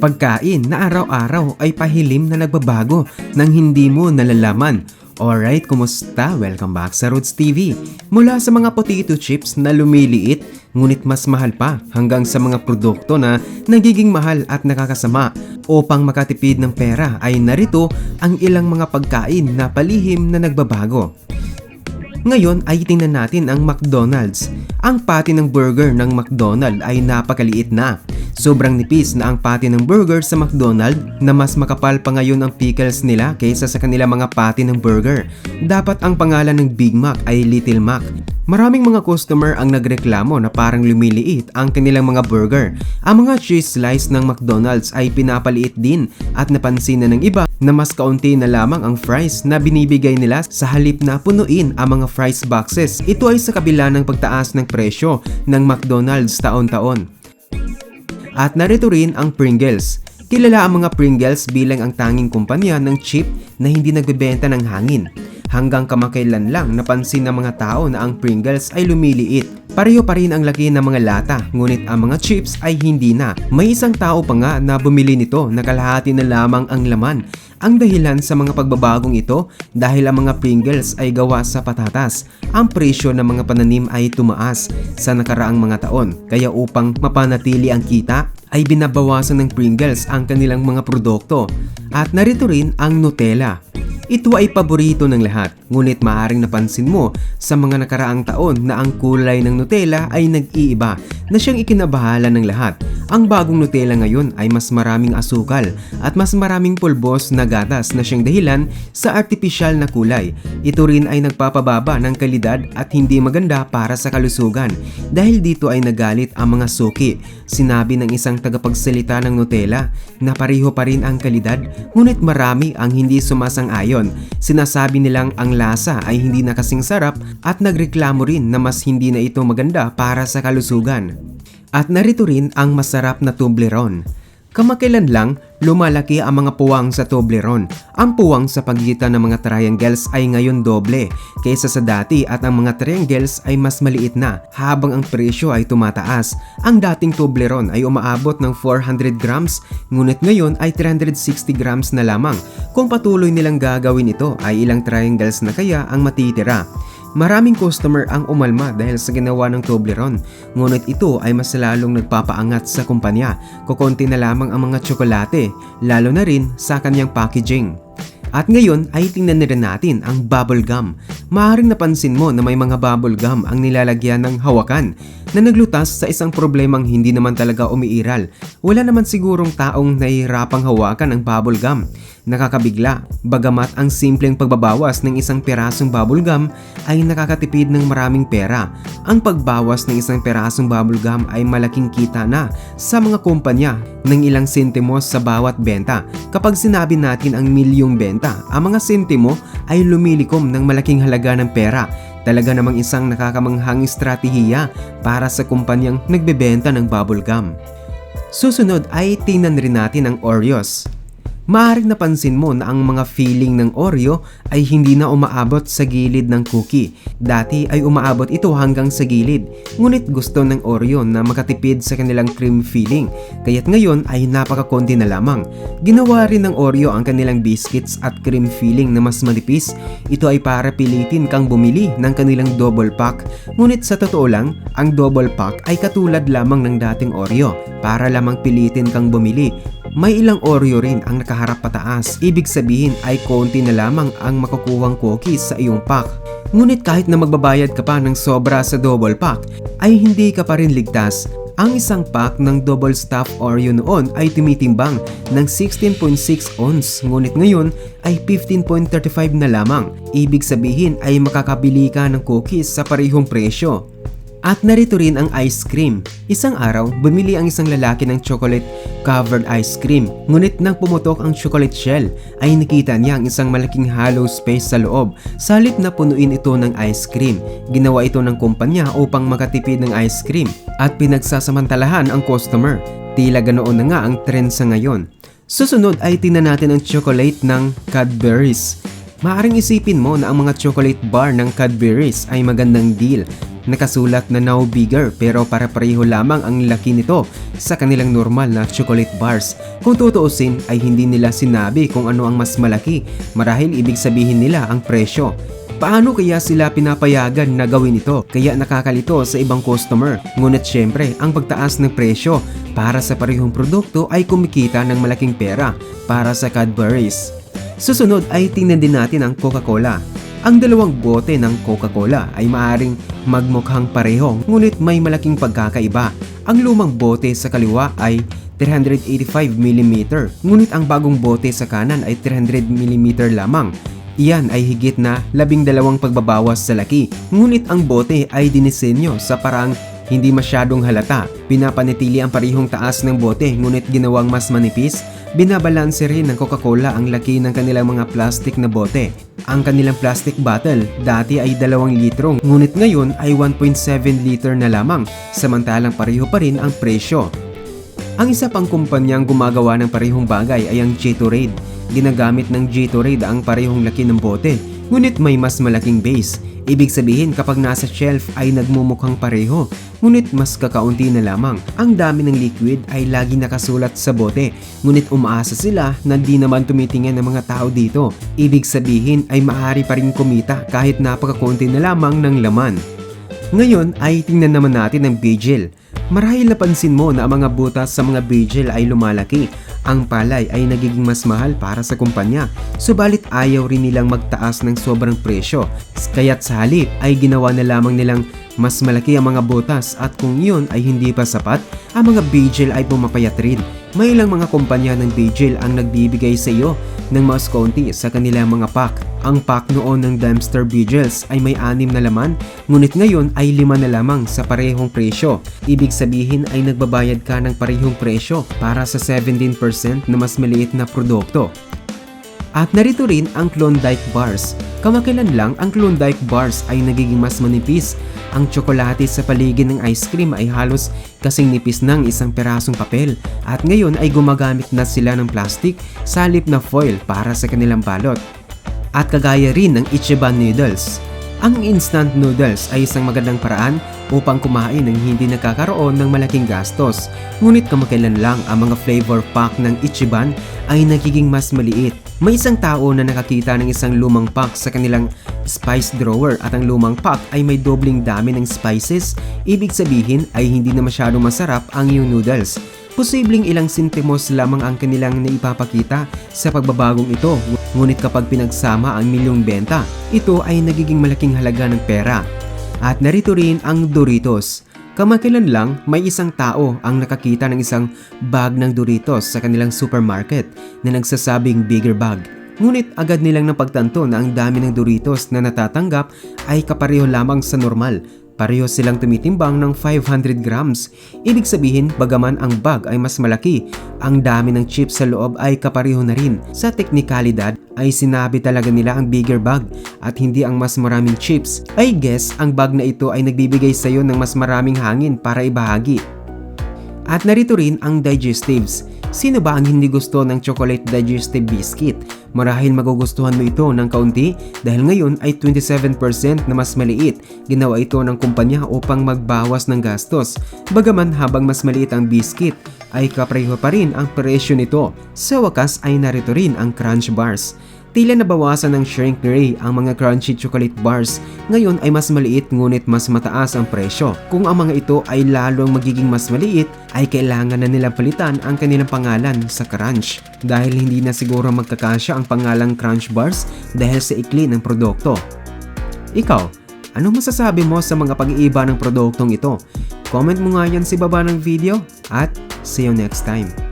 Pagkain na araw-araw ay pahilim na nagbabago nang hindi mo nalalaman. Alright, kumusta? Welcome back sa Roots TV. Mula sa mga potato chips na lumiliit, ngunit mas mahal pa hanggang sa mga produkto na nagiging mahal at nakakasama. Upang makatipid ng pera ay narito ang ilang mga pagkain na palihim na nagbabago. Ngayon ay tingnan natin ang McDonald's. Ang patty ng burger ng McDonald's ay napakaliit na. Sobrang nipis na ang patty ng burger sa McDonald's na mas makapal pa ngayon ang pickles nila kaysa sa kanila mga patty ng burger. Dapat ang pangalan ng Big Mac ay Little Mac. Maraming mga customer ang nagreklamo na parang lumiliit ang kanilang mga burger. Ang mga cheese slice ng McDonald's ay pinapaliit din at napansin na ng iba na mas kaunti na lamang ang fries na binibigay nila sa halip na punuin ang mga fries boxes. Ito ay sa kabila ng pagtaas ng presyo ng McDonald's taon-taon. At narito rin ang Pringles. Kilala ang mga Pringles bilang ang tanging kumpanya ng chip na hindi nagbebenta ng hangin. Hanggang kamakailan lang napansin ng mga tao na ang Pringles ay lumiliit. Pareho pa rin ang laki ng mga lata, ngunit ang mga chips ay hindi na. May isang tao pa nga na bumili nito na kalahati na lamang ang laman. Ang dahilan sa mga pagbabagong ito dahil ang mga Pringles ay gawa sa patatas. Ang presyo ng mga pananim ay tumaas sa nakaraang mga taon. Kaya upang mapanatili ang kita, ay binabawasan ng Pringles ang kanilang mga produkto. At narito rin ang Nutella. Ito ay paborito ng lahat, ngunit maaring napansin mo sa mga nakaraang taon na ang kulay ng Nutella ay nag-iiba na siyang ikinabahala ng lahat. Ang bagong Nutella ngayon ay mas maraming asukal at mas maraming pulbos na gatas na siyang dahilan sa artipisyal na kulay. Ito rin ay nagpapababa ng kalidad at hindi maganda para sa kalusugan. Dahil dito ay nagalit ang mga suki. Sinabi ng isang tagapagsalita ng Nutella na pareho pa rin ang kalidad ngunit marami ang hindi sumasang-ayon. Sinasabi nilang ang lasa ay hindi na kasing sarap at nagreklamo rin na mas hindi na ito maganda para sa kalusugan. At narito rin ang masarap na Toblerone. Kamakailan lang, lumalaki ang mga puwang sa Toblerone. Ang puwang sa pagitan ng mga triangles ay ngayon doble kaysa sa dati at ang mga triangles ay mas maliit na habang ang presyo ay tumataas. Ang dating Toblerone ay umaabot ng 400 grams ngunit ngayon ay 360 grams na lamang. Kung patuloy nilang gagawin ito ay ilang triangles na kaya ang matitira. Maraming customer ang umalma dahil sa ginawa ng Toblerone, ngunit ito ay mas lalong nagpapaangat sa kumpanya. Kukonti na lamang ang mga tsokolate, lalo na rin sa kanyang packaging. At ngayon ay tingnan na rin natin ang bubble gum. Maaaring napansin mo na may mga bubble gum ang nilalagyan ng hawakan na naglutas sa isang problemang hindi naman talaga umiiral. Wala naman sigurong taong nahihirapang hawakan ang bubble gum. Nakakabigla, bagamat ang simpleng pagbabawas ng isang pirasong bubble gum ay nakakatipid ng maraming pera. Ang pagbawas ng isang pirasong bubble gum ay malaking kita na sa mga kumpanya ng ilang sentimos sa bawat benta. Kapag sinabi natin ang milyong benta, ang mga sentimo ay lumilikom ng malaking halaga ng pera. Talaga namang isang nakakamanghang estratehiya para sa kumpanyang nagbebenta ng bubble gum. Susunod ay tingnan rin natin ang Oreos. Maaring napansin mo na ang mga filling ng Oreo ay hindi na umaabot sa gilid ng cookie. Dati ay umaabot ito hanggang sa gilid. Ngunit gusto ng Oreo na makatipid sa kanilang cream filling. Kaya't ngayon ay napakakonti na lamang. Ginawa rin ng Oreo ang kanilang biscuits at cream filling na mas manipis. Ito ay para pilitin kang bumili ng kanilang double pack. Ngunit sa totoo lang, ang double pack ay katulad lamang ng dating Oreo para lamang pilitin kang bumili may ilang Oreo rin ang nakaharap pataas. Ibig sabihin ay konti na lamang ang makukuhang cookies sa iyong pack. Ngunit kahit na magbabayad ka pa ng sobra sa double pack, ay hindi ka pa rin ligtas. Ang isang pack ng double stuff Oreo noon ay tumitimbang ng 16.6 ounce ngunit ngayon ay 15.35 na lamang. Ibig sabihin ay makakabili ka ng cookies sa parehong presyo. At narito rin ang ice cream. Isang araw, bumili ang isang lalaki ng chocolate covered ice cream. Ngunit nang pumutok ang chocolate shell, ay nakita niya ang isang malaking hollow space sa loob. Salip na punuin ito ng ice cream. Ginawa ito ng kumpanya upang makatipid ng ice cream at pinagsasamantalahan ang customer. Tila ganoon na nga ang trend sa ngayon. Susunod ay tingnan natin ang chocolate ng Cadbury's. Maaring isipin mo na ang mga chocolate bar ng Cadbury's ay magandang deal. Nakasulat na now bigger pero para pareho lamang ang laki nito sa kanilang normal na chocolate bars. Kung tutuusin ay hindi nila sinabi kung ano ang mas malaki. Marahil ibig sabihin nila ang presyo. Paano kaya sila pinapayagan na gawin ito? Kaya nakakalito sa ibang customer. Ngunit syempre, ang pagtaas ng presyo para sa parehong produkto ay kumikita ng malaking pera para sa Cadbury's. Susunod ay tingnan din natin ang Coca-Cola. Ang dalawang bote ng Coca-Cola ay maaring magmukhang pareho ngunit may malaking pagkakaiba. Ang lumang bote sa kaliwa ay 385mm ngunit ang bagong bote sa kanan ay 300mm lamang. Iyan ay higit na labing dalawang pagbabawas sa laki ngunit ang bote ay dinisenyo sa parang hindi masyadong halata. Pinapanitili ang parihong taas ng bote ngunit ginawang mas manipis Binabalanse rin ng Coca-Cola ang laki ng kanilang mga plastic na bote. Ang kanilang plastic bottle dati ay 2 litro ngunit ngayon ay 1.7 liter na lamang samantalang pareho pa rin ang presyo. Ang isa pang kumpanyang gumagawa ng parehong bagay ay ang Gatorade. Ginagamit ng Gatorade ang parehong laki ng bote ngunit may mas malaking base. Ibig sabihin kapag nasa shelf ay nagmumukhang pareho, ngunit mas kakaunti na lamang. Ang dami ng liquid ay lagi nakasulat sa bote, ngunit umaasa sila na di naman tumitingin ng mga tao dito. Ibig sabihin ay maaari pa rin kumita kahit napakakunti na lamang ng laman. Ngayon ay tingnan naman natin ang Vigil. Marahil napansin mo na ang mga butas sa mga Vigil ay lumalaki. Ang palay ay nagiging mas mahal para sa kumpanya. Subalit ayaw rin nilang magtaas ng sobrang presyo. Kaya't sa halip ay ginawa na lamang nilang mas malaki ang mga butas at kung iyon ay hindi pa sapat, ang mga Vigil ay pumapayat rin. May ilang mga kumpanya ng Vigil ang nagbibigay sa iyo ng mas konti sa kanilang mga pack. Ang pack noon ng Dempster Vigils ay may anim na laman, ngunit ngayon ay lima na lamang sa parehong presyo. Ibig sabihin ay nagbabayad ka ng parehong presyo para sa 17% na mas maliit na produkto. At narito rin ang Klondike Bars. Kamakilan lang ang Klondike Bars ay nagiging mas manipis. Ang tsokolate sa paligid ng ice cream ay halos kasing nipis ng isang perasong papel at ngayon ay gumagamit na sila ng plastic sa halip na foil para sa kanilang balot. At kagaya rin ng Ichiban Noodles. Ang instant noodles ay isang magandang paraan upang kumain ng hindi nakakaroon ng malaking gastos. Ngunit kamakailan lang ang mga flavor pack ng Ichiban ay nagiging mas maliit. May isang tao na nakakita ng isang lumang pack sa kanilang spice drawer at ang lumang pack ay may dobling dami ng spices. Ibig sabihin ay hindi na masyado masarap ang iyong noodles. Posibleng ilang sentimos lamang ang kanilang naipapakita sa pagbabagong ito, ngunit kapag pinagsama ang milyong benta, ito ay nagiging malaking halaga ng pera. At narito rin ang Doritos. Kamakilan lang, may isang tao ang nakakita ng isang bag ng Doritos sa kanilang supermarket na nagsasabing bigger bag. Ngunit agad nilang napagtanto na ang dami ng Doritos na natatanggap ay kapareho lamang sa normal Pareho silang tumitimbang ng 500 grams. Ibig sabihin, bagaman ang bag ay mas malaki, ang dami ng chips sa loob ay kapareho na rin. Sa teknikalidad ay sinabi talaga nila ang bigger bag at hindi ang mas maraming chips. I guess ang bag na ito ay nagbibigay sa iyo ng mas maraming hangin para ibahagi. At narito rin ang digestives. Sino ba ang hindi gusto ng chocolate digestive biscuit? Marahil magugustuhan mo ito ng kaunti dahil ngayon ay 27% na mas maliit. Ginawa ito ng kumpanya upang magbawas ng gastos. Bagaman habang mas maliit ang biscuit, ay kapreho pa rin ang presyo nito. Sa wakas ay narito rin ang crunch bars. Tila nabawasan ng shrink ray ang mga crunchy chocolate bars. Ngayon ay mas maliit ngunit mas mataas ang presyo. Kung ang mga ito ay lalong magiging mas maliit, ay kailangan na nilang palitan ang kanilang pangalan sa crunch. Dahil hindi na siguro magkakasya ang pangalang crunch bars dahil sa ikli ng produkto. Ikaw, ano masasabi mo sa mga pag-iiba ng produktong ito? Comment mo nga yan sa baba ng video at see you next time.